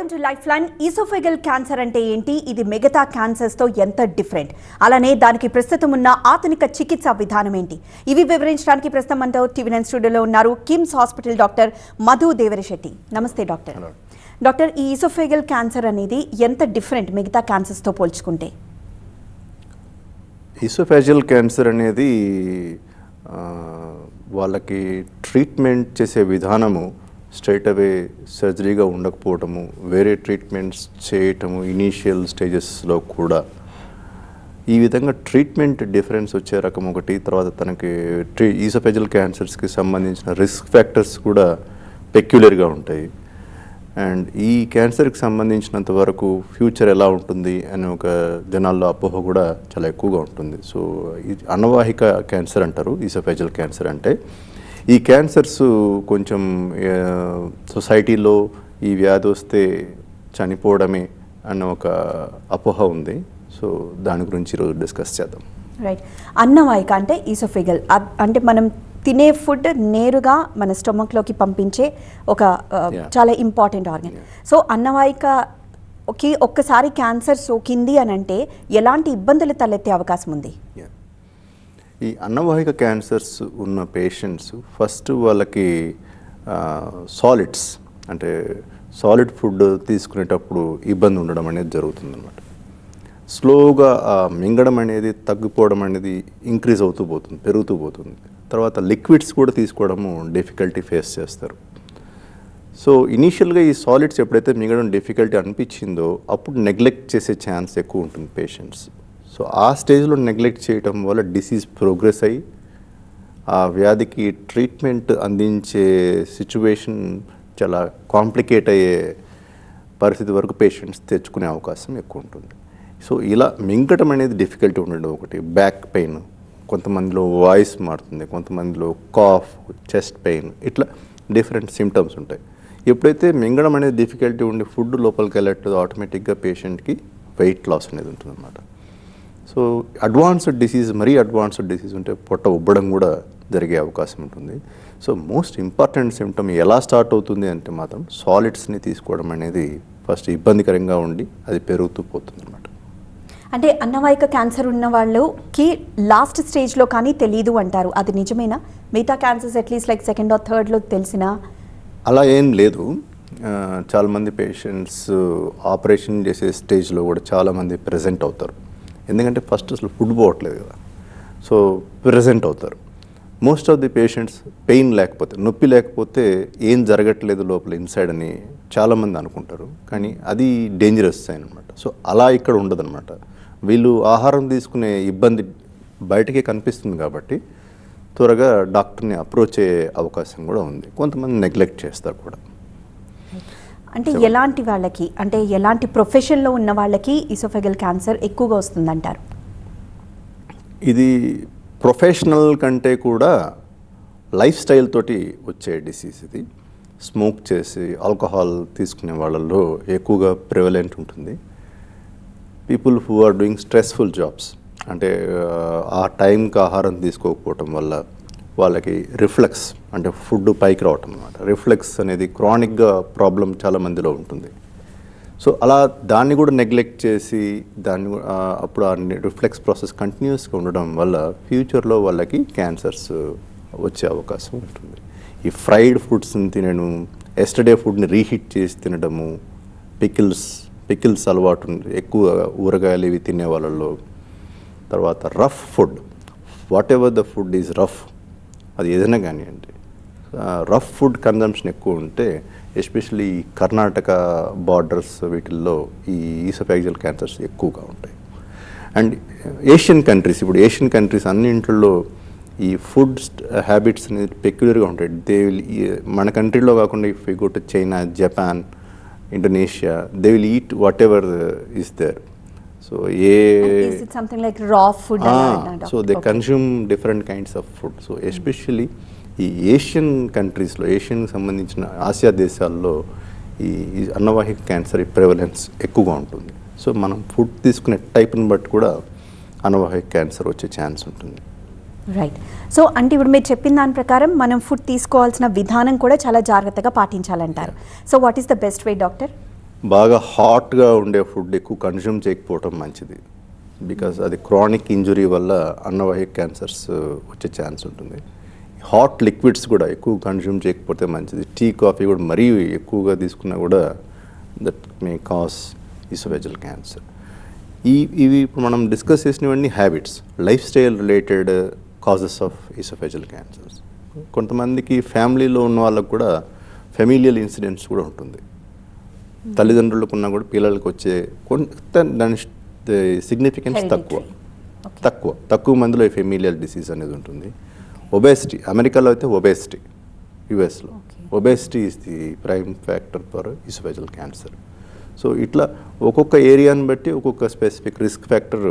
Welcome to life line esophageal cancer అంటే ఏంటి? ఇది మిగతా క్యాన్సర్స్తో ఎంత డిఫరెంట్ అలానే దానికి ప్రస్తుతం ఉన్న ఆధునిక చికిత్స విధానం ఏంటి? ఇవి వివరించడానికి ప్రస్తుతం మనతో టీవీ నైన్ స్టూడియోలో ఉన్నారు KIMS hospital doctor Madhu Devarishetty. నమస్తే డాక్టర్. డాక్టర్ ఈ ఈసోఫెగల్ క్యాన్సర్ అనేది ఎంత డిఫరెంట్ మిగతా క్యాన్సర్స్తో పోల్చుకుంటే? ఈసోఫాజియల్ క్యాన్సర్ అనేది వాళ్ళకి ట్రీట్మెంట్ చేసే విధానము స్ట్రైట్ అవే సర్జరీగా ఉండకపోవటము వేరే ట్రీట్మెంట్స్ చేయటము ఇనీషియల్ స్టేజెస్లో కూడా. ఈ విధంగా ట్రీట్మెంట్ డిఫరెన్స్ వచ్చే రకం ఒకటి తర్వాత తనకి ట్రీ ఈసోఫెజల్ క్యాన్సర్స్కి సంబంధించిన రిస్క్ ఫ్యాక్టర్స్ కూడా పెక్యులర్గా ఉంటాయి. అండ్ ఈ క్యాన్సర్కి సంబంధించినంత వరకు ఫ్యూచర్ ఎలా ఉంటుంది అనే ఒక జనాల్లో అపోహ కూడా చాలా ఎక్కువగా ఉంటుంది. సో ఈ అనవాహిక క్యాన్సర్ అంటారు ఈసోఫెజల్ క్యాన్సర్ అంటే. ఈ క్యాన్సర్స్ కొంచెం సొసైటీలో ఈ వ్యాధి వస్తే చనిపోవడమే అన్న ఒక అపోహ ఉంది. సో దాని గురించి ఈరోజు డిస్కస్ చేద్దాం. రైట్ అన్నవాహిక అంటే ఈసోఫెగల్ అంటే మనం తినే ఫుడ్ నేరుగా మన స్టొమక్లోకి పంపించే ఒక. చాలా ఇంపార్టెంట్ ఆర్గన్ సో అన్నవాహికకి ఒక్కసారి క్యాన్సర్ సోకింది అని అంటే ఎలాంటి ఇబ్బందులు తలెత్తే అవకాశం ఉంది. ఈ అన్నవాహిక క్యాన్సర్స్ ఉన్న పేషెంట్స్ ఫస్ట్ వాళ్ళకి సాలిడ్స్ అంటే సాలిడ్ ఫుడ్ తీసుకునేటప్పుడు ఇబ్బంది ఉండడం అనేది జరుగుతుందన్నమాట. స్లోగా మింగడం అనేది తగ్గిపోవడం అనేది ఇంక్రీజ్ అవుతూ పోతుంది పెరుగుతూ పోతుంది. తర్వాత లిక్విడ్స్ కూడా తీసుకోవడము డిఫికల్టీ ఫేస్ చేస్తారు. సో ఇనీషియల్గా ఈ సాలిడ్స్ ఎప్పుడైతే మింగడం డిఫికల్టీ అనిపించిందో అప్పుడు నెగ్లెక్ట్ చేసే ఛాన్స్ ఎక్కువ ఉంటుంది పేషెంట్స్ సో ఆ స్టేజ్లో నెగ్లెక్ట్ చేయటం వల్ల డిసీజ్ ప్రోగ్రెస్ అయ్యి ఆ వ్యాధికి ట్రీట్మెంట్ అందించే సిచ్యువేషన్ చాలా కాంప్లికేట్ అయ్యే పరిస్థితి వరకు పేషెంట్స్ తెచ్చుకునే అవకాశం ఎక్కువ ఉంటుంది. సో ఇలా మింగటం అనేది డిఫికల్టీ ఉండడం ఒకటి. బ్యాక్ పెయిన్ కొంతమందిలో వాయిస్ మారుతుంది కొంతమందిలో కాఫ్ చెస్ట్ పెయిన్ ఇట్లా డిఫరెంట్ సిమ్టమ్స్ ఉంటాయి. ఎప్పుడైతే మింగడం అనేది డిఫికల్టీ ఉండి ఫుడ్ లోపలికి వెళ్ళట్లేదు ఆటోమేటిక్గా పేషెంట్కి వెయిట్ లాస్ అనేది ఉంటుందన్నమాట. సో అడ్వాన్స్డ్ డిసీజ్ మరీ అడ్వాన్స్డ్ డిసీజ్ ఉంటే పొట్ట ఉబ్బడం కూడా జరిగే అవకాశం ఉంటుంది. సో మోస్ట్ ఇంపార్టెంట్ సిమ్టమ్ ఎలా స్టార్ట్ అవుతుంది అంటే మాత్రం సాలిడ్స్ని తీసుకోవడం అనేది ఫస్ట్ ఇబ్బందికరంగా ఉండి అది పెరుగుతూ పోతుంది అనమాట అంటే అన్నవాహిక క్యాన్సర్ ఉన్న వాళ్ళకి లాస్ట్ స్టేజ్లో కానీ తెలియదు అంటారు. అది నిజమేనా? మిగతా cancers at least like second or థర్డ్లో తెలిసినా? అలా ఏం లేదు. చాలామంది పేషెంట్స్ ఆపరేషన్ చేసే స్టేజ్లో కూడా చాలామంది ప్రెజెంట్ అవుతారు. ఎందుకంటే ఫస్ట్ అసలు ఫుడ్ పోవట్లేదు కదా. సో ప్రెజెంట్ అవుతారు. Most of the patients pain లేకపోతే నొప్పి లేకపోతే ఏం జరగట్లేదు లోపల ఇన్సైడ్ అని చాలామంది అనుకుంటారు. కానీ అది డేంజరస్ సైన్ అనమాట సో అలా ఇక్కడ ఉండదన్నమాట. వీళ్ళు ఆహారం తీసుకునే ఇబ్బంది బయటకే కనిపిస్తుంది కాబట్టి త్వరగా డాక్టర్ని అప్రోచ్ అయ్యే అవకాశం కూడా ఉంది. కొంతమంది నెగ్లెక్ట్ చేస్తారు కూడా. అంటే ఎలాంటి వాళ్ళకి అంటే ఎలాంటి ప్రొఫెషన్లో ఉన్న వాళ్ళకి ఇసోఫెగల్ క్యాన్సర్ ఎక్కువగా వస్తుందంటారు? ఇది ప్రొఫెషనల్ కంటే కూడా లైఫ్ స్టైల్ తోటి వచ్చే డిసీజ్ ఇది. స్మోక్ చేసి ఆల్కహాల్ తీసుకునే వాళ్ళల్లో ఎక్కువగా ప్రివలెంట్ ఉంటుంది. People who are doing stressful jobs అంటే ఆ, ఆ టైంకి ఆహారం తీసుకోకపోవటం వల్ల వాళ్ళకి రిఫ్లెక్స్ అంటే ఫుడ్ పైకి రావటం అనమాట రిఫ్లెక్స్ అనేది క్రానిక్గా ప్రాబ్లం చాలా మందిలో ఉంటుంది. సో అలా దాన్ని కూడా నెగ్లెక్ట్ చేసి దాన్ని కూడా, అప్పుడు ఆ రిఫ్లెక్స్ ప్రాసెస్ కంటిన్యూస్గా ఉండడం వల్ల ఫ్యూచర్లో వాళ్ళకి క్యాన్సర్స్ వచ్చే అవకాశం ఉంటుంది. ఈ ఫ్రైడ్ ఫుడ్స్ని తినడం ఎస్టర్డే ఫుడ్ని రీహీట్ చేసి తినడము పికిల్స్ పికిల్స్ అలవాటు ఎక్కువ ఊరగాయలు ఇవి తినే వాళ్ళలో. తర్వాత rough food. Whatever the food is rough అది ఏదైనా కానివ్వండి. రఫ్ ఫుడ్ కన్జంప్షన్ ఎక్కువ ఉంటే ఎస్పెషల్లీ కర్ణాటక బార్డర్స్ వీటిల్లో ఈ ఈసఫాక్జల్ క్యాన్సర్స్ ఎక్కువగా ఉంటాయి. అండ్ ఏషియన్ కంట్రీస్ ఇప్పుడు ఏషియన్ కంట్రీస్ అన్నింటిలో ఈ ఫుడ్ హ్యాబిట్స్ అనేది పెక్యులర్గా ఉంటాయి. దే విల్ మన కంట్రీలో కాకుండా if you go to China Japan Indonesia they will eat whatever is there so a something like raw food so they consume different kinds of food so especially ఈ Asian కంట్రీస్లో Asian సంబంధించిన ఆసియా దేశాల్లో ఈ ఈ అన్నవాహిక క్యాన్సర్ ప్రివలెన్స్ ఎక్కువగా ఉంటుంది. So మనం ఫుడ్ తీసుకునే టైప్ని బట్టి కూడా అన్నవాహిక క్యాన్సర్ వచ్చే ఛాన్స్ ఉంటుంది. రైట్ సో అంటే ఇప్పుడు మీరు చెప్పిన దాని ప్రకారం మనం ఫుడ్ తీసుకోవాల్సిన విధానం కూడా చాలా జాగ్రత్తగా పాటించాలంటారు. So what is the best way doctor బాగా హాట్గా ఉండే ఫుడ్ ఎక్కువ కన్జ్యూమ్ చేయకపోవటం మంచిది. బికాస్ అది క్రానిక్ ఇంజురీ వల్ల అన్నవాహ్య క్యాన్సర్స్ వచ్చే ఛాన్స్ ఉంటుంది. హాట్ లిక్విడ్స్ కూడా ఎక్కువ కన్జ్యూమ్ చేయకపోతే మంచిది. టీ కాఫీ కూడా మరీ ఎక్కువగా తీసుకున్నా కూడా that may cause esophageal cancer. ఈ ఇవి ఇప్పుడు మనం డిస్కస్ చేసినవన్నీ habits. Life style related causes of esophageal cancers. కొంతమందికి ఫ్యామిలీలో ఉన్న వాళ్ళకు కూడా ఫెమిలియల్ ఇన్సిడెంట్స్ కూడా ఉంటుంది. తల్లిదండ్రులకు ఉన్నా కూడా పిల్లలకు వచ్చే కొంత దాని సిగ్నిఫికెన్స్. తక్కువ. తక్కువ. తక్కువ మందిలో ఈ ఫెమిలియల్ డిసీజ్ అనేది ఉంటుంది. ఒబేసిటీ అమెరికాలో అయితే ఒబేసిటీ యుఎస్లో. Obesity is the prime factor for esophageal cancer so ఇట్లా ఒక్కొక్క ఏరియాని బట్టి ఒక్కొక్క స్పెసిఫిక్ రిస్క్ ఫ్యాక్టర్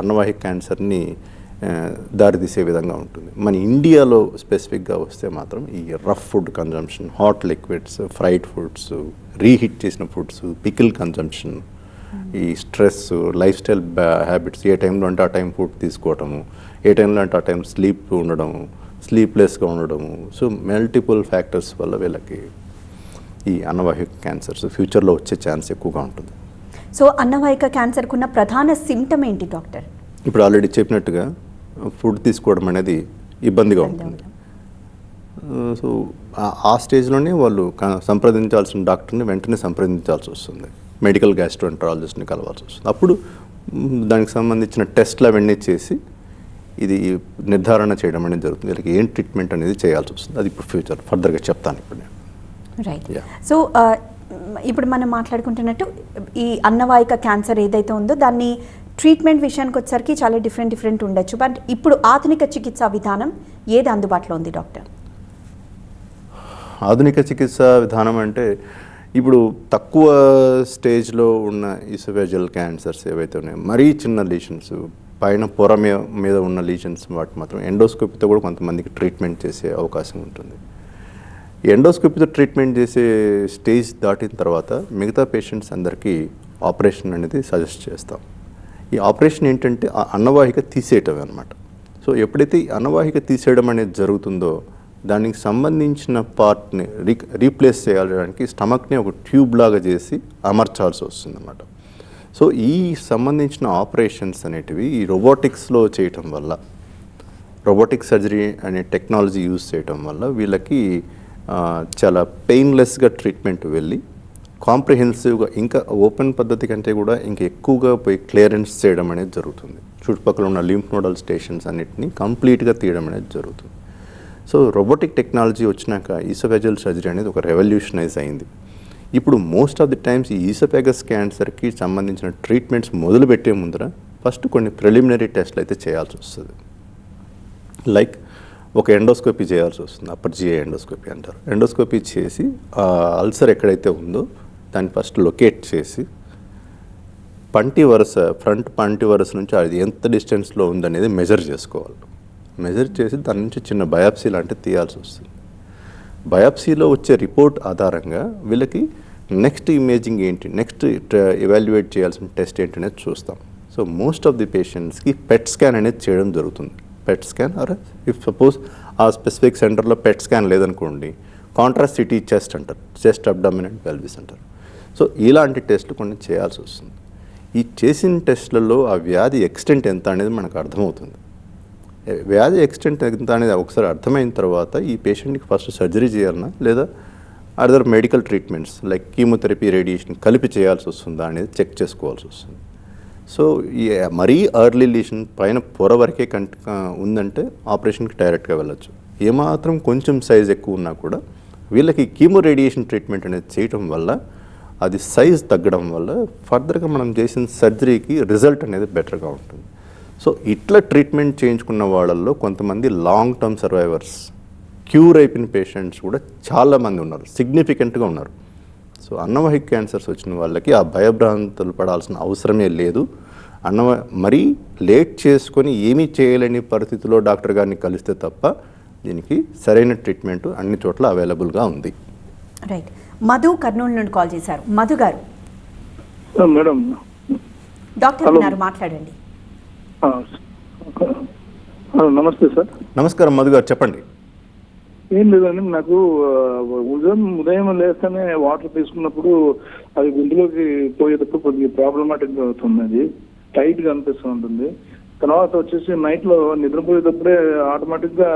అన్నవాహిక క్యాన్సర్ని దారితీసే విధంగా ఉంటుంది. మన ఇండియాలో స్పెసిఫిక్గా వస్తే మాత్రం ఈ rough food consumption hot liquids fried foods reheat చేసిన ఫుడ్స్ పికిల్ కన్జంప్షన్ ఈ స్ట్రెస్ లైఫ్ స్టైల్ హ్యాబిట్స్ ఏ టైంలో అంటే ఆ టైం ఫుడ్ తీసుకోవటము ఏ టైంలో అంటే ఆ టైం స్లీప్ ఉండడము స్లీప్లెస్గా ఉండడము. సో మల్టిపుల్ ఫ్యాక్టర్స్ వల్ల వీళ్ళకి ఈ అన్నవాహిక క్యాన్సర్స్ ఫ్యూచర్లో వచ్చే ఛాన్స్ ఎక్కువగా ఉంటుంది. సో అన్నవాహిక క్యాన్సర్కున్న ప్రధాన సిమ్టమ్ ఏంటి డాక్టర్? ఇప్పుడు ఆల్రెడీ చెప్పినట్టుగా ఫుడ్ తీసుకోవడం అనేది ఇబ్బందిగా ఇబ్బంది ఉంటుంది. సో ఆ- స్టేజ్లోనే వాళ్ళు సంప్రదించాల్సిన డాక్టర్ని వెంటనే సంప్రదించాల్సి వస్తుంది. మెడికల్ గ్యాస్ట్రోఎంట్రాలజిస్ట్ని కలవాల్సి వస్తుంది. అప్పుడు దానికి సంబంధించిన టెస్ట్లు అవన్నీ చేసి ఇది నిర్ధారణ చేయడం అనేది జరుగుతుంది. వీళ్ళకి ఏం ట్రీట్మెంట్ అనేది చేయాల్సి వస్తుంది. అది ఇప్పుడు ఫ్యూచర్. ఫర్దర్గా చెప్తాను ఇప్పుడు నేను. రైట్. సో ఇప్పుడు మనం మాట్లాడుకుంటున్నట్టు ఈ అన్నవాహిక క్యాన్సర్ ఏదైతే ఉందో దాన్ని ట్రీట్మెంట్ విషయానికి వచ్చేసరికి చాలా డిఫరెంట్ డిఫరెంట్ ఉండొచ్చు. బట్ ఇప్పుడు ఆధునిక చికిత్సా విధానం ఏది అందుబాటులో ఉంది డాక్టర్? ఆధునిక చికిత్స విధానం అంటే ఇప్పుడు తక్కువ స్టేజ్లో ఉన్న ఇసోఫేజల్ క్యాన్సర్స్ ఏవైతే ఉన్నాయో మరీ చిన్న లీషన్స్ పైన పొర మీ- మీద ఉన్న లీషన్స్ వాటి మాత్రం ఎండోస్కోపీతో కూడా కొంతమందికి ట్రీట్మెంట్ చేసే అవకాశం ఉంటుంది. ఈ ఎండోస్కోపీతో ట్రీట్మెంట్ చేసే స్టేజ్ దాటిన తర్వాత మిగతా పేషెంట్స్ అందరికీ ఆపరేషన్ అనేది సజెస్ట్ చేస్తాం. ఈ ఆపరేషన్ ఏంటంటే ఆ అన్నవాహిక తీసేయటం అనమాట సో ఎప్పుడైతే ఈ అన్నవాహిక తీసేయడం అనేది జరుగుతుందో దానికి సంబంధించిన పార్ట్ని రీ రీప్లేస్ చేయడానికి స్టమక్ని ఒక ట్యూబ్ లాగా చేసి అమర్చాల్సి వస్తుంది అన్నమాట సో ఈ సంబంధించిన ఆపరేషన్స్ అనేటివి ఈ రోబోటిక్స్లో చేయటం వల్ల రోబోటిక్ సర్జరీ అనే టెక్నాలజీ యూజ్ చేయటం వల్ల వీళ్ళకి చాలా పెయిన్లెస్గా ట్రీట్మెంట్ వెళ్ళి కాంప్రిహెన్సివ్గా ఇంకా ఓపెన్ పద్ధతి కంటే కూడా ఇంకా ఎక్కువగా పోయి క్లియరెన్స్ చేయడం అనేది జరుగుతుంది. చుట్టుపక్కల ఉన్న లింఫ్ నోడల్ స్టేషన్స్ అన్నిటిని కంప్లీట్గా తీయడం అనేది జరుగుతుంది. సో రోబోటిక్ టెక్నాలజీ వచ్చినాక ఈసోఫెజల్ సర్జరీ అనేది ఒక రెవల్యూషనైజ్ అయింది. ఇప్పుడు మోస్ట్ ఆఫ్ ది టైమ్స్ ఈ ఈసోఫెగస్ క్యాన్సర్కి సంబంధించిన ట్రీట్మెంట్స్ మొదలుపెట్టే ముందర ఫస్ట్ కొన్ని ప్రిలిమినరీ టెస్ట్లు అయితే చేయాల్సి వస్తుంది. లైక్ ఒక ఎండోస్కోపీ చేయాల్సి వస్తుంది. అప్పర్ జిఏ ఎండోస్కోపీ అంటారు. ఎండోస్కోపీ చేసి ఆ అల్సర్ ఎక్కడైతే ఉందో దాన్ని ఫస్ట్ లొకేట్ చేసి పంటి వరుస ఫ్రంట్ పంటి వరుస నుంచి అది ఎంత డిస్టెన్స్లో ఉందనేది మెజర్ చేసుకోవాలి. మెజర్ చేసి దాని నుంచి చిన్న బయాప్సీ లాంటివి తీయాల్సి వస్తుంది. బయాప్సీలో వచ్చే రిపోర్ట్ ఆధారంగా వీళ్ళకి నెక్స్ట్ ఇమేజింగ్ ఏంటి నెక్స్ట్ ఎవాల్యుయేట్ చేయాల్సిన టెస్ట్ ఏంటి అనేది చూస్తాం సో మోస్ట్ ఆఫ్ ది పేషెంట్స్కి పెట్ స్కాన్ అనేది చేయడం జరుగుతుంది. PET scan or if suppose ఆ స్పెసిఫిక్ సెంటర్లో పెట్ స్కాన్ లేదనుకోండి కాంట్రాసిటీ సిటీ చెస్ట్ అంటారు చెస్ట్ అబ్డామినెంట్ పెల్విస్ అంటారు. సో ఇలాంటి టెస్ట్లు కొన్ని చేయాల్సి వస్తుంది. ఈ చేసిన టెస్ట్లలో ఆ వ్యాధి ఎక్స్టెంట్ ఎంత అనేది మనకు అర్థమవుతుంది. వ్యాధి ఎక్స్టెంట్ ఎంత అనేది ఒకసారి అర్థమైన తర్వాత ఈ పేషెంట్కి ఫస్ట్ సర్జరీ చేయాలన్నా లేదా other medical treatments like chemotherapy radiation కలిపి చేయాల్సి వస్తుందా అనేది చెక్ చేసుకోవాల్సి వస్తుంది. సో ఈ మరీ ఎర్లీ లీషన్ పైన పొర వరకే కంట ఉందంటే ఆపరేషన్కి డైరెక్ట్గా వెళ్ళొచ్చు. ఏమాత్రం కొంచెం సైజ్ ఎక్కువ ఉన్నా కూడా వీళ్ళకి కీమో రేడియేషన్ ట్రీట్మెంట్ అనేది చేయటం వల్ల అది సైజ్ తగ్గడం వల్ల ఫర్దర్గా మనం చేసిన సర్జరీకి రిజల్ట్ అనేది బెటర్గా ఉంటుంది. సో ఇట్లా ట్రీట్మెంట్ చేయించుకున్న వాళ్ళల్లో కొంతమంది లాంగ్ టర్మ్ సర్వైవర్స్ క్యూర్ అయిపోయిన పేషెంట్స్ కూడా చాలామంది ఉన్నారు సిగ్నిఫికెంట్గా ఉన్నారు. సో అన్నవాహిక క్యాన్సర్స్ వచ్చిన వాళ్ళకి ఆ భయభ్రాంతులు పడాల్సిన అవసరమే లేదు. అన్నవ మరీ లేట్ చేసుకొని ఏమీ చేయలేని పరిస్థితిలో డాక్టర్ గారిని కలిస్తే తప్ప దీనికి సరైన ట్రీట్మెంట్ అన్ని చోట్ల అవైలబుల్గా ఉంది. రైట్. మధు కర్నూలు నుండి కాల్ చేశారు. మధు గారు. ఆ, మేడం. డాక్టర్. ఉన్నారు మాట్లాడండి. ఆ, ఆ, నమస్తే సార్. నమస్కారం మధు గారు చెప్పండి. ఏం లేదండి నాకు ఉదయం ఉదయం లేస్తేనే వాటర్ తీసుకున్నప్పుడు అది గుండెలోకి పోయేటప్పుడు కొద్దిగా ప్రాబ్లమాటిక్ అవుతుంది అది. టైట్గా అనిపిస్తూ ఉంటుంది. తర్వాత వచ్చేసి నైట్లో నిద్రపోయేటప్పుడే ఆటోమేటిక్గా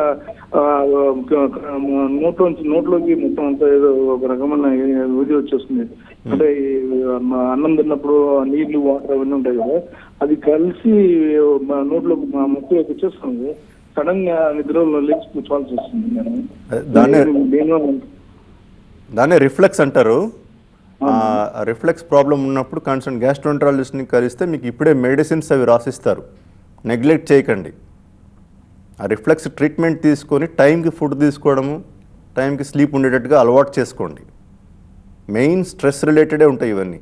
నోట్లోంచి నోట్లోకి మొత్తం అంతా ఏదో ఒక రకమైన ఇది వచ్చేస్తుంది. అంటే ఈ మా అన్నం తిన్నప్పుడు నీళ్ళు వాటర్ అవన్నీ ఉంటాయి కదా అది కలిసి నోట్లో మా ముక్కులోకి వచ్చేస్తుంది. సడన్గా నిద్రలో లేచి కూర్చోవాల్సి వస్తుంది నేను దాన్నే రిఫ్లెక్స్ అంటారు. ఆ రిఫ్లెక్స్ ప్రాబ్లం ఉన్నప్పుడు కన్సర్న్ గ్యాస్ట్రోంట్రాలజిస్ట్ని కలిస్తే మీకు ఇప్పుడే మెడిసిన్స్ అవి రాసిస్తారు. నెగ్లెక్ట్ చేయకండి. ఆ రిఫ్లెక్స్ ట్రీట్మెంట్ తీసుకొని టైంకి ఫుడ్ తీసుకోవడము టైంకి స్లీప్ ఉండేటట్టుగా అలవాటు చేసుకోండి. మెయిన్ స్ట్రెస్ రిలేటెడే ఉంటాయి ఇవన్నీ.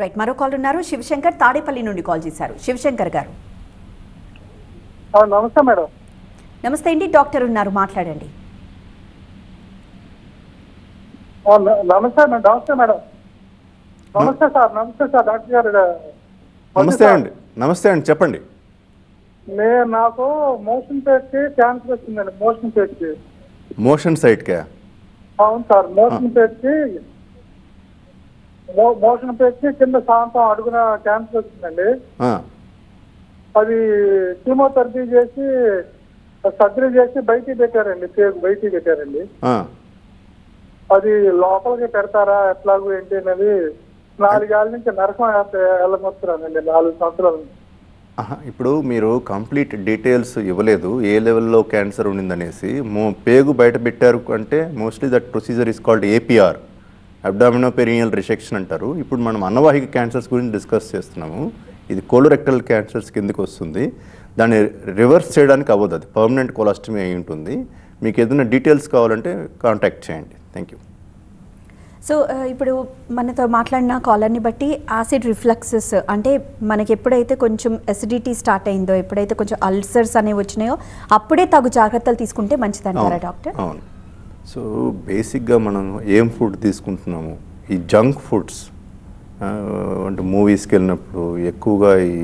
రైట్ మరో కాల్ ఉన్నారు. శివశంకర్ తాడేపల్లి నుండి కాల్ చేశారు. శివశంకర్ గారు. నమస్తే మేడం. నమస్తే అండి డాక్టర్ ఉన్నారు మాట్లాడండి. నమస్తే మేడం నమస్తే మేడం. నమస్తే సార్ నమస్తే సార్ డాక్టర్ గారు. నమస్తే అండి. నమస్తే అండి. చెప్పండి. నేను నాకు మోషన్ పేరుకి క్యాన్సర్ వచ్చిందండి. మోషన్ మోషన్ సైట్కా? అవును సార్ మోషన్ పేరుకి మోషన్ పేరుకి కింద సాంతం అడుగున క్యాన్సర్ వచ్చిందండి. అది కీమోథెరపీ చేసి సర్జరీ చేసి బయటికి పెట్టారండి. బయటికి పెట్టారండి. అది లోపలికి పెడతారా ఎట్లాగూ ఏంటి అనేది నాలుగేళ్ళ నుంచి నరకం వెళ్ళమొస్తున్నానండి నాలుగు సంవత్సరాలు ఇప్పుడు మీరు కంప్లీట్ డీటెయిల్స్ ఇవ్వలేదు ఏ లెవెల్లో క్యాన్సర్ ఉండిందనేసి మో పేగు బయట పెట్టారు అంటే mostly that procedure is called APR abdominoperineal resection అంటారు. ఇప్పుడు మనం అన్నవాహిక క్యాన్సర్స్ గురించి డిస్కస్ చేస్తున్నాము. ఇది కోలోరెక్టల్ క్యాన్సర్స్ కిందకి వస్తుంది. దాన్ని రివర్స్ చేయడానికి అవ్వదు అది పర్మనెంట్ కొలాస్టమీ అయి ఉంటుంది. మీకు ఏదైనా డీటెయిల్స్ కావాలంటే కాంటాక్ట్ చేయండి. Thank you. సో ఇప్పుడు మనతో మాట్లాడిన కాలర్ని బట్టి యాసిడ్ రిఫ్లక్సెస్ అంటే మనకి ఎప్పుడైతే కొంచెం ఎసిడిటీ స్టార్ట్ అయిందో ఎప్పుడైతే కొంచెం అల్సర్స్ అనేవి వచ్చినాయో అప్పుడే తగు జాగ్రత్తలు తీసుకుంటే మంచిదంటారా అవును, డాక్టర్? అవును. సో బేసిక్గా మనం ఏం ఫుడ్ తీసుకుంటున్నాము? ఈ జంక్ ఫుడ్స్ అంటే మూవీస్కి వెళ్ళినప్పుడు ఎక్కువగా ఈ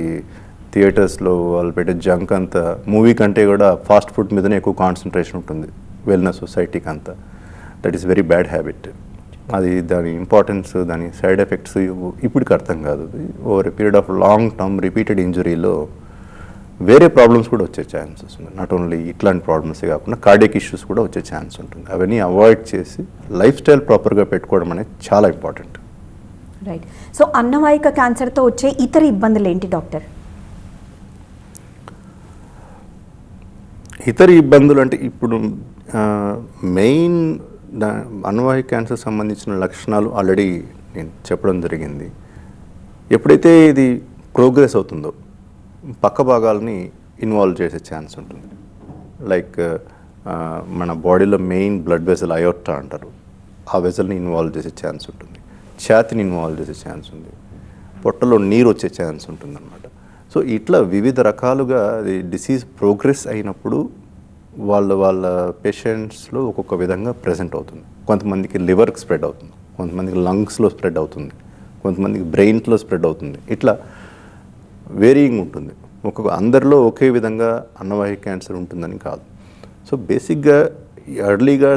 థియేటర్స్లో వాళ్ళు పెట్టే జంక్ అంతా మూవీ కంటే కూడా ఫాస్ట్ ఫుడ్ మీదనే ఎక్కువ కాన్సన్ట్రేషన్ ఉంటుంది వెళ్ళిన సొసైటీకి అంతా that is very bad habit అది దాని ఇంపార్టెన్స్ దాని సైడ్ ఎఫెక్ట్స్ ఇప్పటికి అర్థం కాదు. Over a period of long term repeated ఇంజురీలో వేరే ప్రాబ్లమ్స్ కూడా వచ్చే ఛాన్సెస్ ఉన్నాయి. నాట్ ఓన్లీ ఇట్లాంటి ప్రాబ్లమ్సే కాకుండా కార్డియక్ ఇష్యూస్ కూడా వచ్చే ఛాన్స్ ఉంటుంది. అవన్నీ అవాయిడ్ చేసి లైఫ్ స్టైల్ ప్రాపర్గా పెట్టుకోవడం అనేది చాలా ఇంపార్టెంట్ రైట్ సో అన్నవాహిక క్యాన్సర్తో వచ్చే ఇతర ఇబ్బందులు ఏంటి డాక్టర్? ఇతర ఇబ్బందులు అంటే ఇప్పుడు మెయిన్ అన్వాహిక క్యాన్సర్ సంబంధించిన లక్షణాలు ఆల్రెడీ నేను చెప్పడం జరిగింది. ఎప్పుడైతే ఇది ప్రోగ్రెస్ అవుతుందో పక్క భాగాలని ఇన్వాల్వ్ చేసే ఛాన్స్ ఉంటుంది. లైక్ మన బాడీలో మెయిన్ బ్లడ్ వెజల్ అయోర్టా అంటారు. ఆ వెజల్ని ఇన్వాల్వ్ చేసే ఛాన్స్ ఉంటుంది. ఛాతిని ఇన్వాల్వ్ చేసే ఛాన్స్ ఉంది. పొట్టలో నీరు వచ్చే ఛాన్స్ ఉంటుంది అన్నమాట సో ఇట్లా వివిధ రకాలుగా అది డిసీజ్ ప్రోగ్రెస్ అయినప్పుడు వాళ్ళ వాళ్ళ పేషెంట్స్లో ఒక్కొక్క విధంగా ప్రజెంట్ అవుతుంది. కొంతమందికి లివర్కి స్ప్రెడ్ అవుతుంది. కొంతమందికి లంగ్స్లో స్ప్రెడ్ అవుతుంది. కొంతమందికి బ్రెయిన్స్లో స్ప్రెడ్ అవుతుంది. ఇట్లా వేరియింగ్ ఉంటుంది. ఒక్కొక్క అందరిలో ఒకే విధంగా అన్నవాహిక క్యాన్సర్ ఉంటుందని కాదు. సో బేసిక్గా ఎర్లీగా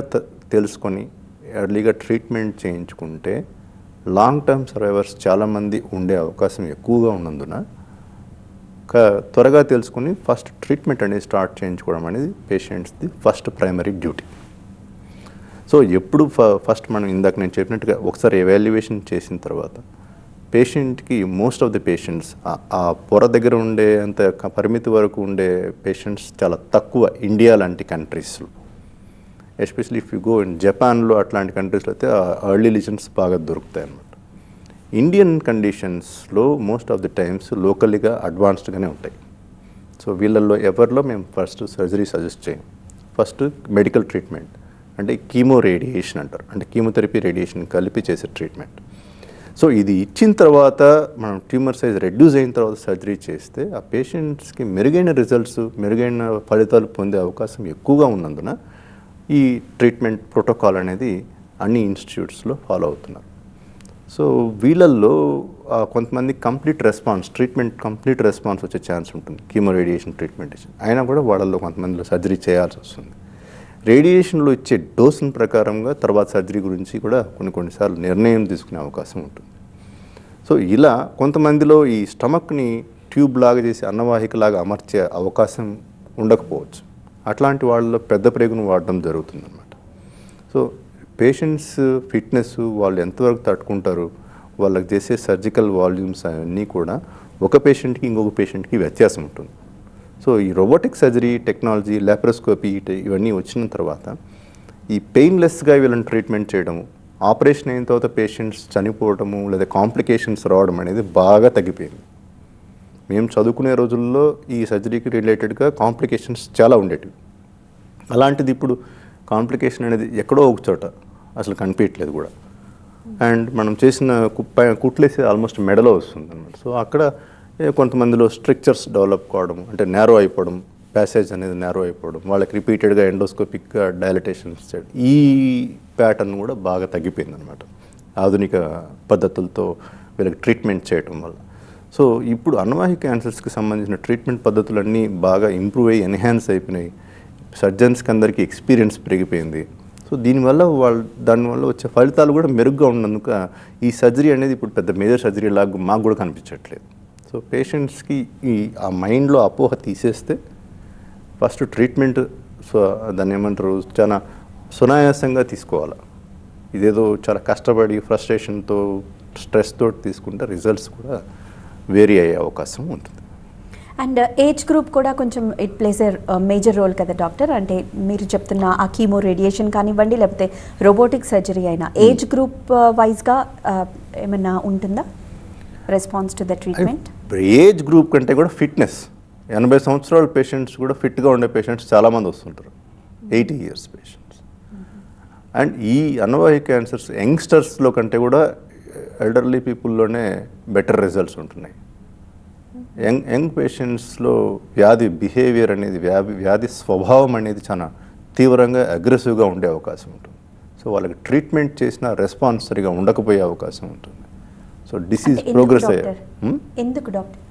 తెలుసుకొని ఎర్లీగా ట్రీట్మెంట్ చేయించుకుంటే లాంగ్ టర్మ్ సర్వైవర్స్ చాలామంది ఉండే అవకాశం ఎక్కువగా ఉన్నందున త్వరగా తెలుసుకుని ఫస్ట్ ట్రీట్మెంట్ అనేది స్టార్ట్ చేయించుకోవడం అనేది పేషెంట్స్ది ఫస్ట్ ప్రైమరీ డ్యూటీ. సో ఎప్పుడు ఫస్ట్ మనం ఇందాక నేను చెప్పినట్టుగా ఒకసారి ఎవాల్యుయేషన్ చేసిన తర్వాత పేషెంట్కి మోస్ట్ ఆఫ్ ది పేషెంట్స్ ఆ పొర దగ్గర ఉండే అంత పరిమితి వరకు ఉండే పేషెంట్స్ చాలా తక్కువ ఇండియా లాంటి కంట్రీస్లో. Especially if you go in జపాన్లో అట్లాంటి కంట్రీస్లో అయితే ఎర్లీ లిజన్స్ బాగా దొరుకుతాయి అన్నమాట ఇండియన్ కండిషన్స్లో మోస్ట్ ఆఫ్ ది టైమ్స్ లోకల్గా అడ్వాన్స్డ్గానే ఉంటాయి. సో వీళ్ళల్లో ఎవరిలో మేము ఫస్ట్ సర్జరీ సజెస్ట్ చేయం. ఫస్ట్ మెడికల్ ట్రీట్మెంట్ అంటే కీమో రేడియేషన్ అంటారు. అంటే కీమోథెరపీ రేడియేషన్ కలిపి చేసే ట్రీట్మెంట్ సో ఇది ఇచ్చిన తర్వాత మనం ట్యూమర్ సైజ్ రెడ్యూస్ అయిన తర్వాత సర్జరీ చేస్తే ఆ పేషెంట్స్కి మెరుగైన రిజల్ట్స్ మెరుగైన ఫలితాలు పొందే అవకాశం ఎక్కువగా ఉన్నందున ఈ ట్రీట్మెంట్ ప్రోటోకాల్ అనేది అన్ని ఇన్స్టిట్యూట్స్లో ఫాలో అవుతున్నారు. సో వీళ్ళల్లో కొంతమంది complete response treatment complete response వచ్చే ఛాన్స్ ఉంటుంది. కీమో రేడియేషన్ ట్రీట్మెంట్ ఇచ్చి. అయినా కూడా వాళ్ళల్లో కొంతమందిలో సర్జరీ చేయాల్సి వస్తుంది. రేడియేషన్లో ఇచ్చే డోసుల ప్రకారంగా తర్వాత సర్జరీ గురించి కూడా కొన్ని కొన్నిసార్లు నిర్ణయం తీసుకునే అవకాశం ఉంటుంది. సో ఇలా కొంతమందిలో ఈ స్టమక్ని ట్యూబ్ లాగా చేసి అన్నవాహికలాగా అమర్చే అవకాశం ఉండకపోవచ్చు. అట్లాంటి వాళ్ళలో పెద్ద ప్రేగును వాడడం జరుగుతుందన్నమాట. సో పేషెంట్స్ ఫిట్నెస్ వాళ్ళు ఎంతవరకు తట్టుకుంటారు వాళ్ళకి చేసే సర్జికల్ వాల్యూమ్స్ అవన్నీ కూడా ఒక పేషెంట్కి ఇంకొక పేషెంట్కి వ్యత్యాసం ఉంటుంది. సో ఈ రోబోటిక్ సర్జరీ టెక్నాలజీ లాప్రోస్కోపీ ఇవన్నీ వచ్చిన తర్వాత ఈ పెయిన్లెస్గా వీళ్ళని ట్రీట్మెంట్ చేయడము ఆపరేషన్ అయిన తర్వాత పేషెంట్స్ చనిపోవడము లేదా కాంప్లికేషన్స్ రావడం అనేది బాగా తగ్గిపోయింది. మేము చదువుకునే రోజుల్లో ఈ సర్జరీకి రిలేటెడ్గా కాంప్లికేషన్స్ చాలా ఉండేటివి. అలాంటిది ఇప్పుడు కాంప్లికేషన్ అనేది ఎక్కడో ఒక చోట అసలు కనిపించట్లేదు కూడా. అండ్ మనం చేసిన కుప్ప కుట్లేసి ఆల్మోస్ట్ మెడలో వస్తుంది అనమాట సో అక్కడ కొంతమందిలో స్ట్రక్చర్స్ డెవలప్ కావడం అంటే నేరో అయిపోవడం ప్యాసేజ్ అనేది నేరో అయిపోవడం వాళ్ళకి రిపీటెడ్గా ఎండోస్కోపిక్గా డైలటేషన్స్ చేయడం ఈ ప్యాటర్న్ కూడా బాగా తగ్గిపోయింది అనమాట ఆధునిక పద్ధతులతో వీళ్ళకి ట్రీట్మెంట్ చేయటం వల్ల. సో ఇప్పుడు అన్నవాహిక క్యాన్సర్స్కి సంబంధించిన ట్రీట్మెంట్ పద్ధతులన్నీ బాగా ఇంప్రూవ్ అయ్యి ఎన్హాన్స్ అయిపోయినాయి. సర్జన్స్కి అందరికీ ఎక్స్పీరియన్స్ పెరిగిపోయింది. సో దీనివల్ల వాళ్ళు దానివల్ల వచ్చే ఫలితాలు కూడా మెరుగ్గా ఉన్నందుక ఈ సర్జరీ అనేది ఇప్పుడు పెద్ద మేజర్ సర్జరీ లాగా మాకు కూడా కనిపించట్లేదు. సో పేషెంట్స్కి ఈ ఆ మైండ్లో అపోహ తీసేస్తే ఫస్ట్ ట్రీట్మెంట్ సో దాన్ని ఏమంటారు చాలా సునాయాసంగా తీసుకోవాలి. ఇదేదో చాలా కష్టపడి ఫ్రస్ట్రేషన్తో స్ట్రెస్ తోటి తీసుకుంటే రిజల్ట్స్ కూడా వేరీ అయ్యే అవకాశం ఉంటుంది. అండ్ ఏజ్ గ్రూప్ కూడా కొంచెం it plays a major role కదా డాక్టర్? అంటే మీరు చెప్తున్న ఆ కీమో రేడియేషన్ కానివ్వండి లేకపోతే రోబోటిక్ సర్జరీ అయినా ఏజ్ గ్రూప్ వైజ్గా ఏమన్నా ఉంటుందా response to the treatment? Age group కంటే కూడా ఫిట్నెస్. ఎనభై సంవత్సరాల పేషెంట్స్ కూడా ఫిట్గా ఉండే పేషెంట్స్ చాలామంది వస్తుంటారు. Eighty years patients. అండ్ ఈ అన్నవాహిక క్యాన్సర్స్ యంగ్స్టర్స్లో కంటే కూడా ఎల్డర్లీ పీపుల్లోనే బెటర్ రిజల్ట్స్ ఉంటున్నాయి. యంగ్ యంగ్ పేషెంట్స్లో వ్యాధి బిహేవియర్ అనేది వ్యాధి వ్యాధి స్వభావం అనేది చాలా తీవ్రంగా అగ్రెసివ్గా ఉండే అవకాశం ఉంటుంది. సో వాళ్ళకి ట్రీట్మెంట్ చేసిన రెస్పాన్స్ సరిగా ఉండకపోయే అవకాశం ఉంటుంది. సో డిసీజ్ ప్రోగ్రెస్ అయ్యే? ఎందుకు డాక్టర్?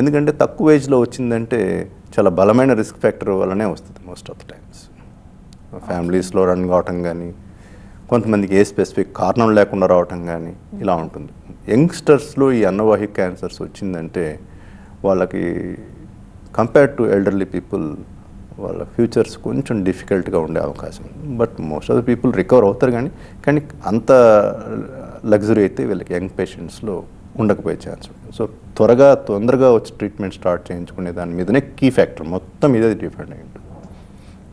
ఎందుకంటే తక్కువ ఏజ్లో వచ్చిందంటే చాలా బలమైన రిస్క్ ఫ్యాక్టర్ వల్లనే వస్తుంది మోస్ట్ ఆఫ్ ద టైమ్స్. ఫ్యామిలీస్లో రన్ కావటం కానీ కొంతమందికి ఏ స్పెసిఫిక్ కారణం లేకుండా రావటం కానీ ఇలా ఉంటుంది. యంగ్స్టర్స్లో ఈ అన్నవాహిక క్యాన్సర్స్ వచ్చిందంటే వాళ్ళకి కంపేర్ టు ఎల్డర్లీ పీపుల్ వాళ్ళ ఫ్యూచర్స్ కొంచెం డిఫికల్ట్గా ఉండే అవకాశం but most of the people recover అవుతారు కానీ కానీ అంత లగ్జరీ అయితే వీళ్ళకి యంగ్ పేషెంట్స్లో ఉండకపోయే ఛాన్స్ ఉంటుంది సో త్వరగా తొందరగా వచ్చి ట్రీట్మెంట్ స్టార్ట్ చేయించుకునే దాని మీదనే కీ ఫ్యాక్టర్ మొత్తం ఇదే డిపెండ్ అయి ఉంటుంది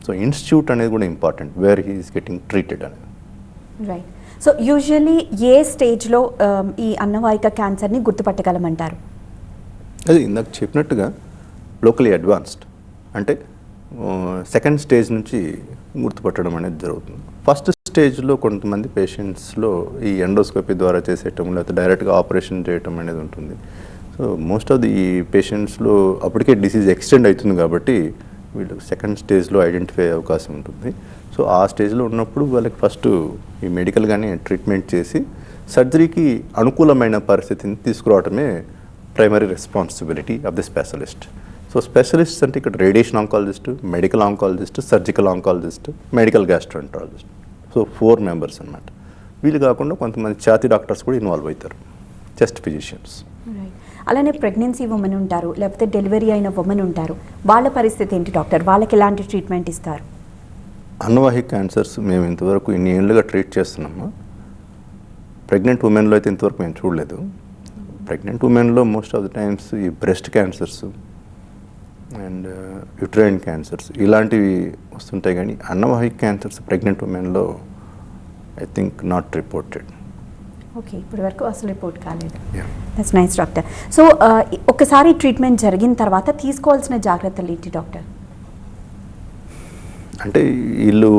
సో ఇన్స్టిట్యూట్ అనేది కూడా important where he is getting treated అనేది. రైట్ సో యూజువలీ ఏ స్టేజ్లో um, ఈ అన్నవాహిక క్యాన్సర్ని గుర్తుపట్టగలమంటారు? అది ఇందాక చెప్పినట్టుగా లోకలీ అడ్వాన్స్డ్ అంటే సెకండ్ స్టేజ్ నుంచి గుర్తుపట్టడం అనేది జరుగుతుంది. ఫస్ట్ స్టేజ్లో కొంతమంది పేషెంట్స్లో ఈ ఎండోస్కోపీ ద్వారా చేసేయటం లేకపోతే డైరెక్ట్గా ఆపరేషన్ చేయటం అనేది ఉంటుంది. సో మోస్ట్ ఆఫ్ ది పేషెంట్స్లో అప్పటికే డిసీజ్ ఎక్స్టెండ్ అవుతుంది కాబట్టి వీళ్ళు సెకండ్ స్టేజ్లో ఐడెంటిఫై అయ్యే అవకాశం ఉంటుంది. సో ఆ స్టేజ్లో ఉన్నప్పుడు వాళ్ళకి ఫస్ట్ ఈ మెడికల్గానే ట్రీట్మెంట్ చేసి సర్జరీకి అనుకూలమైన పరిస్థితిని తీసుకురావటమే primary responsibility of the specialist so specialist అంటే ఇక్కడ radiation oncologist medical oncologist surgical oncologist medical gastroenterologist so four members అన్నమాట. వీళ్ళు కాకుండా కొంతమంది ఛాతీ డాక్టర్స్ కూడా ఇన్వాల్వ్ అవుతారు. చెస్ట్ ఫిజిషియన్స్ అలానే ప్రెగ్నెన్సీ ఉమెన్ ఉంటారు లేకపోతే డెలివరీ అయిన ఉమెన్ ఉంటారు. వాళ్ళ పరిస్థితి ఏంటి డాక్టర్? వాళ్ళకి ఎలాంటి ట్రీట్మెంట్ ఇస్తారు? అన్నవాహిక క్యాన్సర్స్ మేము ఇంతవరకు ఇన్ని ఏళ్ళుగా ట్రీట్ చేస్తున్నాము? ప్రెగ్నెంట్ ఉమెన్లో అయితే ఇంతవరకు మేము చూడలేదు. ప్రెగ్నెంట్ ఉమెన్లో మోస్ట్ ఆఫ్ ద టైమ్స్ ఈ breast cancers and uterine cancers ఇలాంటివి వస్తుంటాయి కానీ అన్నవాహిక cancers pregnant ఉమెన్లో I think not reported. Okay ఇప్పటి వరకు అసలు రిపోర్ట్ కాలేదు. That's nice doctor. సో ఒకసారి ట్రీట్మెంట్ జరిగిన తర్వాత తీసుకోవాల్సిన జాగ్రత్తలు ఏంటి డాక్టర్? అంటే వీళ్ళు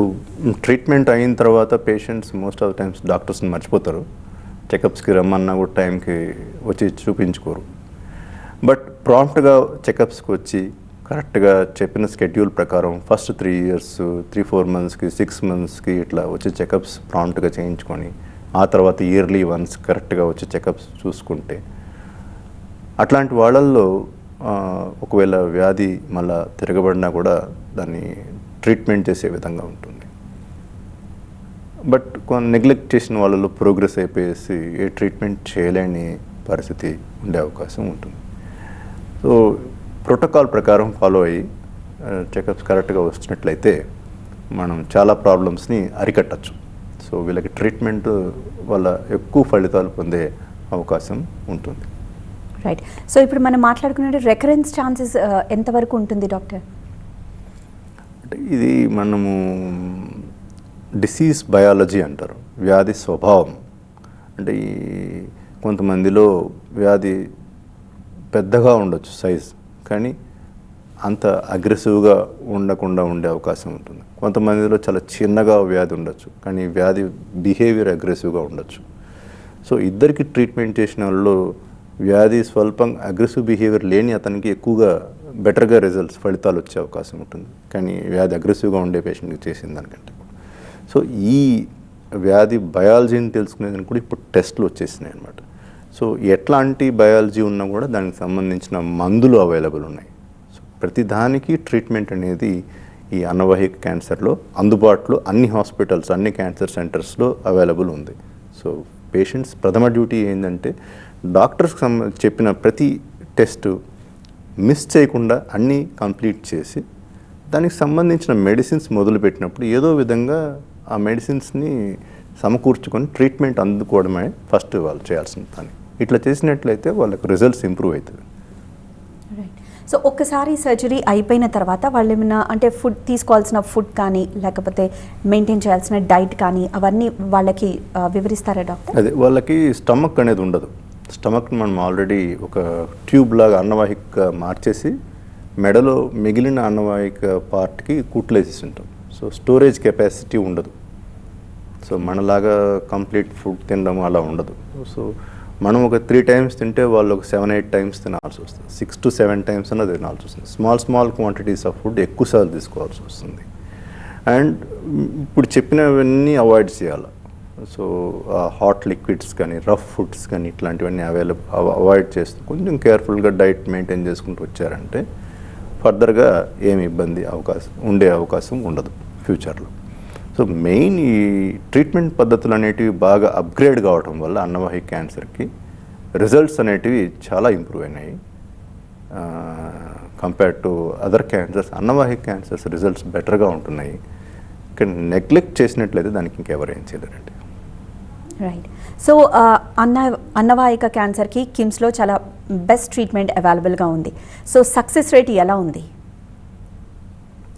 ట్రీట్మెంట్ అయిన తర్వాత patients most of the times డాక్టర్స్ని మర్చిపోతారు. చెకప్స్కి రమ్మన్నా కూడా టైంకి వచ్చి చూపించుకోరు. బట్ ప్రాంప్ట్గా చెకప్స్కి వచ్చి కరెక్ట్గా చెప్పిన స్కెడ్యూల్ ప్రకారం first three years three four మంత్స్కి సిక్స్ మంత్స్కి ఇట్లా వచ్చి చెకప్స్ ప్రాంప్ట్గా చేయించుకొని ఆ తర్వాత ఇయర్లీ వన్స్ కరెక్ట్గా వచ్చి చెకప్స్ చూసుకుంటే అట్లాంటి వాళ్ళల్లో ఒకవేళ వ్యాధి మళ్ళా తిరగబడినా కూడా దాన్ని ట్రీట్మెంట్ చేసే విధంగా ఉంటుంది. బట్ కొన్ని నెగ్లెక్ట్ చేసిన వాళ్ళలో ప్రోగ్రెస్ అయిపోయేసి ఏ ట్రీట్మెంట్ చేయలేని పరిస్థితి ఉండే అవకాశం ఉంటుంది. సో ప్రోటోకాల్ ప్రకారం ఫాలో అయ్యి చెకప్స్ కరెక్ట్గా వచ్చినట్లయితే మనం చాలా ప్రాబ్లమ్స్ని అరికట్టచ్చు. సో వీళ్ళకి ట్రీట్మెంట్ వల్ల ఎక్కువ ఫలితాలు పొందే అవకాశం ఉంటుంది. రైట్ సో ఇప్పుడు మనం మాట్లాడుకున్నట్టు రెకరెన్స్ ఛాన్సెస్ ఎంతవరకు ఉంటుంది డాక్టర్? అంటే ఇది మనము డిసీజ్ బయాలజీ అంటారు. వ్యాధి స్వభావం. అంటే ఈ కొంతమందిలో వ్యాధి పెద్దగా ఉండొచ్చు సైజ్ కానీ అంత అగ్రెసివ్గా ఉండకుండా ఉండే అవకాశం ఉంటుంది. కొంతమందిలో చాలా చిన్నగా వ్యాధి ఉండొచ్చు కానీ వ్యాధి బిహేవియర్ అగ్రెసివ్గా ఉండొచ్చు. సో ఇద్దరికి ట్రీట్మెంట్ చేసిన వాళ్ళు వ్యాధి స్వల్పం అగ్రెసివ్ బిహేవియర్ లేని అతనికి ఎక్కువగా బెటర్గా రిజల్ట్స్ ఫలితాలు వచ్చే అవకాశం ఉంటుంది. కానీ వ్యాధి అగ్రెసివ్గా ఉండే పేషెంట్కి చేసిన దానికంటే. సో ఈ వ్యాధి బయాలజీని తెలుసుకునేదని కూడా ఇప్పుడు టెస్ట్లు వచ్చేసినాయి అనమాట సో ఎట్లాంటి బయాలజీ ఉన్నా కూడా దానికి సంబంధించిన మందులు అవైలబుల్ ఉన్నాయి. సో ప్రతి దానికి ట్రీట్మెంట్ అనేది ఈ అనవాహిక క్యాన్సర్లో అందుబాటులో అన్ని హాస్పిటల్స్ అన్ని క్యాన్సర్ సెంటర్స్లో అవైలబుల్ ఉంది. సో పేషెంట్స్ ప్రథమ డ్యూటీ ఏంటంటే డాక్టర్స్ చెప్పిన ప్రతి టెస్ట్ మిస్ చేయకుండా అన్నీ కంప్లీట్ చేసి దానికి సంబంధించిన మెడిసిన్స్ మొదలుపెట్టినప్పుడు ఏదో విధంగా ఆ మెడిసిన్స్ని సమకూర్చుకొని ట్రీట్మెంట్ అందుకోవడమే ఫస్ట్ వాళ్ళు చేయాల్సిన పని. ఇట్లా చేసినట్లయితే వాళ్ళకి రిజల్ట్స్ ఇంప్రూవ్ అవుతుంది రైట్ సో ఒక్కసారి సర్జరీ అయిపోయిన తర్వాత వాళ్ళు ఏమైనా అంటే ఫుడ్ తీసుకోవాల్సిన ఫుడ్ కానీ లేకపోతే మెయింటైన్ చేయాల్సిన డైట్ కానీ అవన్నీ వాళ్ళకి వివరిస్తారా డాక్టర్? అదే వాళ్ళకి స్టమక్ అనేది ఉండదు. స్టమక్ మనం ఆల్రెడీ ఒక ట్యూబ్ లాగా అన్నవాహిక మార్చేసి మెడలో మిగిలిన అన్నవాహిక పార్ట్కి కుట్లేసేసి ఉంటాం. సో స్టోరేజ్ కెపాసిటీ ఉండదు. సో మనలాగా కంప్లీట్ ఫుడ్ తినడం అలా ఉండదు. సో మనం ఒక త్రీ టైమ్స్ తింటే వాళ్ళు ఒక సెవెన్ ఎయిట్ టైమ్స్ తినాల్సి వస్తుంది. సిక్స్ టు సెవెన్ టైమ్స్ అన్నది తినాల్సి వస్తుంది. Small small quantities of food ఎక్కువసార్లు తీసుకోవాల్సి వస్తుంది. అండ్ ఇప్పుడు చెప్పినవన్నీ అవాయిడ్ చేయాలి. సో హాట్ లిక్విడ్స్ కానీ రఫ్ ఫుడ్స్ కానీ ఇట్లాంటివన్నీ అవైలబుల్ అవాయిడ్ చేస్తూ కొంచెం కేర్ఫుల్గా డైట్ మెయింటైన్ చేసుకుంటూ వచ్చారంటే ఫర్దర్గా ఏమి ఇబ్బంది అవకాశం ఉండే అవకాశం ఉండదు. ఫ్యూచర్లో. సో మెయిన్ ఈ ట్రీట్మెంట్ పద్ధతులు అనేటివి బాగా అప్గ్రేడ్ కావటం వల్ల అన్నవాహిక క్యాన్సర్కి రిజల్ట్స్ అనేటివి చాలా ఇంప్రూవ్ అయినాయి. కంపేర్ టు అదర్ క్యాన్సర్స్ అన్నవాహిక క్యాన్సర్స్ రిజల్ట్స్ బెటర్గా ఉంటున్నాయి. కానీ నెగ్లెక్ట్ చేసినట్లయితే దానికి ఇంకెవరేం చేయలేరండి. రైట్. సో అన్న అన్నవాహిక క్యాన్సర్కి కిమ్స్లో చాలా బెస్ట్ ట్రీట్మెంట్ అవైలబుల్గా ఉంది. సో సక్సెస్ రేట్ ఎలా ఉంది?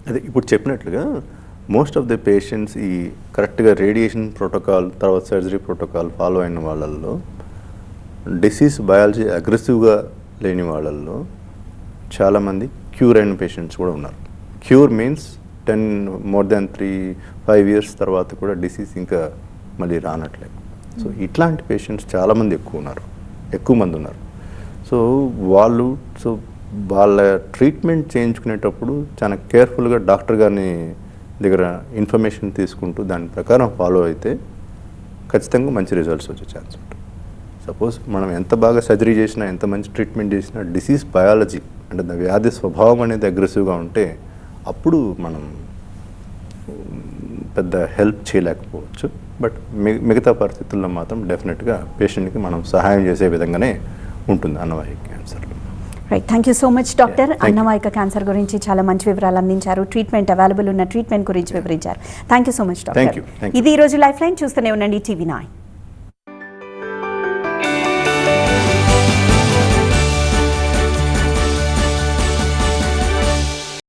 అదే ఇప్పుడు చెప్పినట్లుగా మోస్ట్ ఆఫ్ ద పేషెంట్స్ ఈ కరెక్ట్గా రేడియేషన్ ప్రోటోకాల్ తర్వాత సర్జరీ ప్రోటోకాల్ ఫాలో అయిన వాళ్ళల్లో డిసీజ్ బయాలజీ అగ్రెసివ్గా లేని వాళ్ళల్లో చాలామంది క్యూర్ అయిన పేషెంట్స్ కూడా ఉన్నారు. Cure means ten more than three five years తర్వాత కూడా డిసీజ్ ఇంకా మళ్ళీ రానట్లే. సో ఇట్లాంటి పేషెంట్స్ చాలామంది ఎక్కువ ఉన్నారు. ఎక్కువ మంది ఉన్నారు. సో వాళ్ళు సో వాళ్ళ ట్రీట్మెంట్ చేయించుకునేటప్పుడు చాలా కేర్ఫుల్గా డాక్టర్ గారిని దగ్గర ఇన్ఫర్మేషన్ తీసుకుంటూ దాని ప్రకారం ఫాలో అయితే ఖచ్చితంగా మంచి రిజల్ట్స్ వచ్చే ఛాన్స్ ఉంటుంది. సపోజ్ మనం ఎంత బాగా సర్జరీ చేసినా ఎంత మంచి ట్రీట్మెంట్ చేసినా డిసీజ్ బయాలజీ అంటే దా వ్యాధి స్వభావం అనేది అగ్రెసివ్గా ఉంటే అప్పుడు మనం పెద్ద హెల్ప్ చేయలేకపోవచ్చు. బట్ మిగతా పరిస్థితుల్లో మాత్రం డెఫినెట్గా పేషెంట్కి మనం సహాయం చేసే విధంగానే ఉంటుంది అన్నవాహిక క్యాన్సర్లో right thank you so much doctor. అన్నవాహిక cancer గురించి చాలా మంచి వివరాలు అందించారు ట్రీట్మెంట్ అవైలబుల్ ఉన్న ట్రీట్మెంట్ గురించి వివరించారు thank you so much. Doctor. ఇది ఈ రోజు లైఫ్ లైన్ చూస్తూనే ఉండండి టీవీ నైన్